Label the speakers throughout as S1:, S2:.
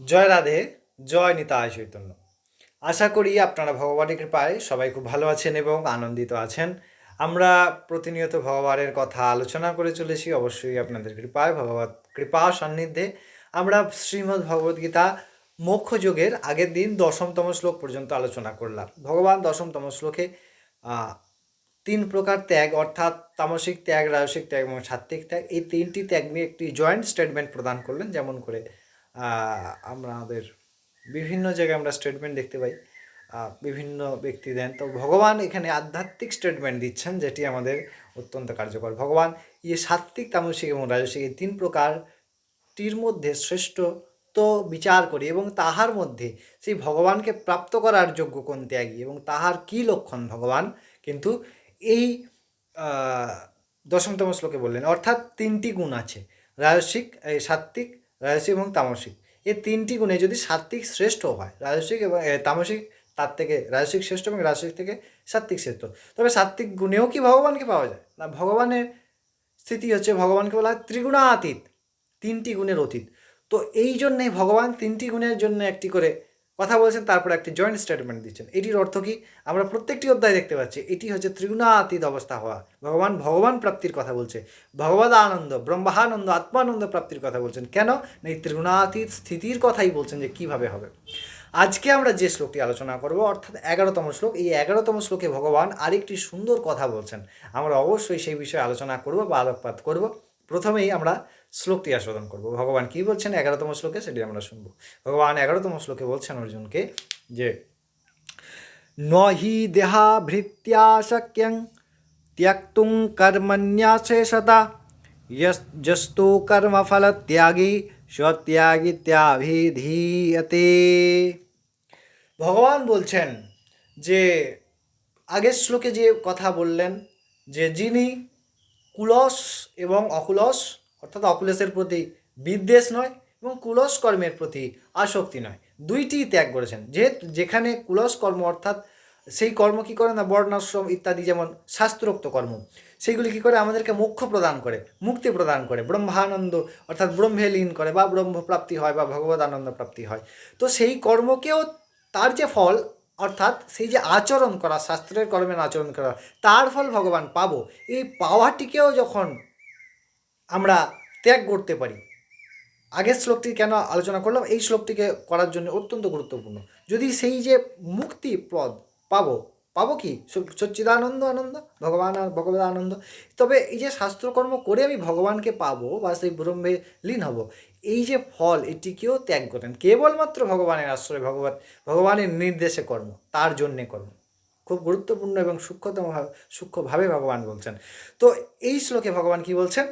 S1: জয় রাধে, জয় নিতায় চৈতন্য। আশা করি আপনারা ভগবানের কৃপায় সবাই খুব ভালো আছেন এবং আনন্দিত আছেন। আমরা প্রতিনিয়ত ভগবানের কথা আলোচনা করে চলেছি, অবশ্যই আপনাদের কৃপায়, ভগবত কৃপা সান্নিধ্যে। আমরা শ্রীমদ্ ভগবদ্গীতা মোক্ষ যুগের আগের দিন দশমতম শ্লোক পর্যন্ত আলোচনা করলাম। ভগবান দশমতম শ্লোকে তিন প্রকার ত্যাগ, অর্থাৎ তামসিক ত্যাগ, রাজসিক ত্যাগ এবং সাত্ত্বিক ত্যাগ। এই তিনটি ত্যাগ নিয়ে একটি জয়েন্ট স্টেটমেন্ট প্রদান করলেন, যেমন করে আমাদের বিভিন্ন জায়গায় আমরা স্টেটমেন্ট দেখতে পাই। বিভিন্ন ব্যক্তি দেন। তো ভগবান এখানে আধ্যাত্মিক স্টেটমেন্ট দিচ্ছেন যেটি আমাদের অত্যন্ত কার্যকর। ভগবান ইয়ে সাত্ত্বিক, তামসিক এবং রাজসিক এই তিন প্রকারটির মধ্যে শ্রেষ্ঠ তো বিচার করি এবং তাহার মধ্যে সেই ভগবানকে প্রাপ্ত করার যোগ্য কোন ত্যাগী এবং তাহার কি লক্ষণ ভগবান? কিন্তু এই দশমতম শ্লোকে বললেন, অর্থাৎ তিনটি গুণ আছে। রাজসিক, এই সাত্ত্বিক রাজসিক এবং তামসিক। এই তিনটি গুণে যদি সাত্বিক শ্রেষ্ঠ হয় রাজসিক এবং তামসিক, তার থেকে রাজসিক শ্রেষ্ঠ এবং রাজসিক থেকে সাত্ত্বিক শ্রেষ্ঠ। তবে সাত্ত্বিক গুণেও কি ভগবানকে পাওয়া যায়? না, ভগবানের স্থিতি হচ্ছে ভগবানকে বলা হয় ত্রিগুণাতীত, তিনটি গুণের অতীত। তো এই জন্যে ভগবান তিনটি গুণের জন্য একটি করে কথা বলছেন, তারপর একটি জয়েন্ট স্টেটমেন্ট দিচ্ছেন। এটির অর্থ কি? আমরা প্রত্যেকটি অধ্যায় দেখতে পাচ্ছি। এটি হচ্ছে ত্রিগুণাতীত অবস্থা হওয়া। ভগবান ভগবান প্রাপ্তির কথা বলছে। ভগবদ আনন্দ ব্রহ্মানন্দ, আত্মানন্দ প্রাপ্তির কথা বলছেন। কেন? না, এই ত্রিগুণাতীত স্থিতির কথাই বলছেন যে কীভাবে হবে। আজকে আমরা যে শ্লোকটি আলোচনা করব, অর্থাৎ এগারোতম শ্লোক, এই এগারোতম শ্লোকে ভগবান আরেকটি সুন্দর কথা বলছেন। আমরা অবশ্যই সেই বিষয়ে আলোচনা করব বা আলোকপাত করব। প্রথমেই আমরা শ্লোকটি আস্বাদন করব। ভগবান কি বলছেন? এগারোতম শ্লোকে সেটি আমরা শুনব। ভগবান এগারোতম শ্লোকে বলছেন অর্জুনকে যে, নহি দেহাভৃত্য়া শক্যং ত্যক্তুং কর্মণ্যাশেষতা যস্তু কর্মফল ত্যাগী স্বত্যাগিত্যাভিধীয়তে ভগবান বলছেন যে, আগের শ্লোকে যে কথা বললেন, যে যিনি কুলস এবং অকুলস, অর্থাৎ অকুলসের প্রতি বিদ্বেষ নয় এবং কুলস কর্মের প্রতি আসক্তি নয়। দুইটি ত্যাগ করেছেন। যেহেতু যেখানে কুলস কর্ম, অর্থাৎ সেই কর্ম কী করে না, বর্ণাশ্রম ইত্যাদি যেমন শাস্ত্রোক্ত কর্ম, সেইগুলি কী করে আমাদেরকে মোক্ষ প্রদান করে, মুক্তি প্রদান করে, ব্রহ্মানন্দ, অর্থাৎ ব্রহ্মে লীন করে বা ব্রহ্মপ্রাপ্তি হয় বা ভগবত আনন্দ প্রাপ্তি হয়। তো সেই কর্মকেও তার যে ফল অর্থাৎ সেই যে আচরণ করা, শাস্ত্রের কর্মের আচরণ করা, তার ফল ভগবান পাব। এই পাওয়াটিকেও যখন আমরা ত্যাগ করতে পারি, আগের শ্লোকটি কেন আলোচনা করলাম? এই শ্লোকটিকে করার জন্য অত্যন্ত গুরুত্বপূর্ণ। যদি সেই যে মুক্তি পদ পাবো পাবো কি? সচ্চিদানন্দ আনন্দ, ভগবান আর ভগবত আনন্দ। তবে এই যে শাস্ত্রকর্ম করে আমি ভগবানকে পাবো বা সেই ব্রহ্মে লীন হব, এই যে ফল এটিকেও ত্যাগ করেন কেবলমাত্র ভগবানের আশ্রয় ভগবান ভগবানের নির্দেশে কর্ম, তার জন্যে কর্ম। খুব গুরুত্বপূর্ণ এবং সূক্ষ্মতম ভাবে সূক্ষ্মভাবে ভগবান বলছেন। তো এই শ্লোকে ভগবান কি বলছেন?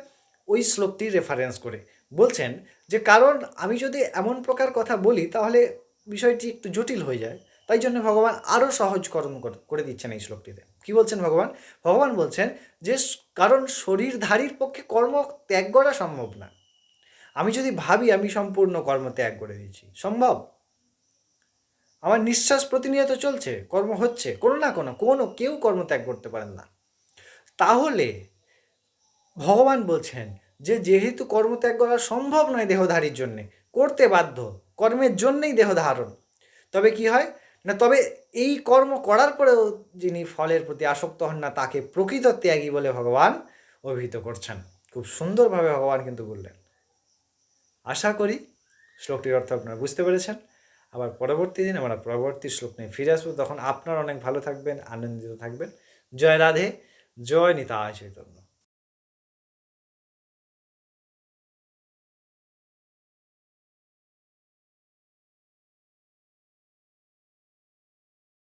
S1: ওই শ্লোকটি রেফারেন্স করে বলছেন যে, কারণ আমি যদি এমন প্রকার কথা বলি, তাহলে বিষয়টি একটু জটিল হয়ে যায়। তাই জন্য ভগবান আরও সহজকরণ করে- করে দিচ্ছেন এই শ্লোকটিতে। কি বলছেন ভগবান? ভগবান বলছেন যে, কারণ শরীরধারীর পক্ষে কর্ম ত্যাগ করা সম্ভব না। আমি যদি ভাবি আমি সম্পূর্ণ কর্ম ত্যাগ করে দিচ্ছি সম্ভব? আমার নিঃশ্বাস প্রতিনিয়ত চলছে, কর্ম হচ্ছে, কোনো না কোনো কোনো, কেউ কর্ম ত্যাগ করতে পারেন না। তাহলে ভগবান বলছেন যে, যেহেতু কর্ম ত্যাগ করা সম্ভব নয় দেহধারীর জন্যে, করতে বাধ্য, কর্মের জন্যেই দেহ ধারণ। তবে কি হয়? না, তবে এই কর্ম করার পরেও যিনি ফলের প্রতি আসক্ত হন না, তাকে প্রকৃত ত্যাগী বলে ভগবান অভিহিত করছেন। খুব সুন্দরভাবে ভগবান কিন্তু বললেন। আশা করি শ্লোকটির অর্থ আপনারা বুঝতে পেরেছেন। আবার পরবর্তী দিন আমরা পরবর্তী শ্লোক নিয়ে ফিরে আসব। তখন আপনারা অনেক ভালো থাকবেন, আনন্দিত থাকবেন। জয় রাধে, জয় নিতায় চৈতন্য।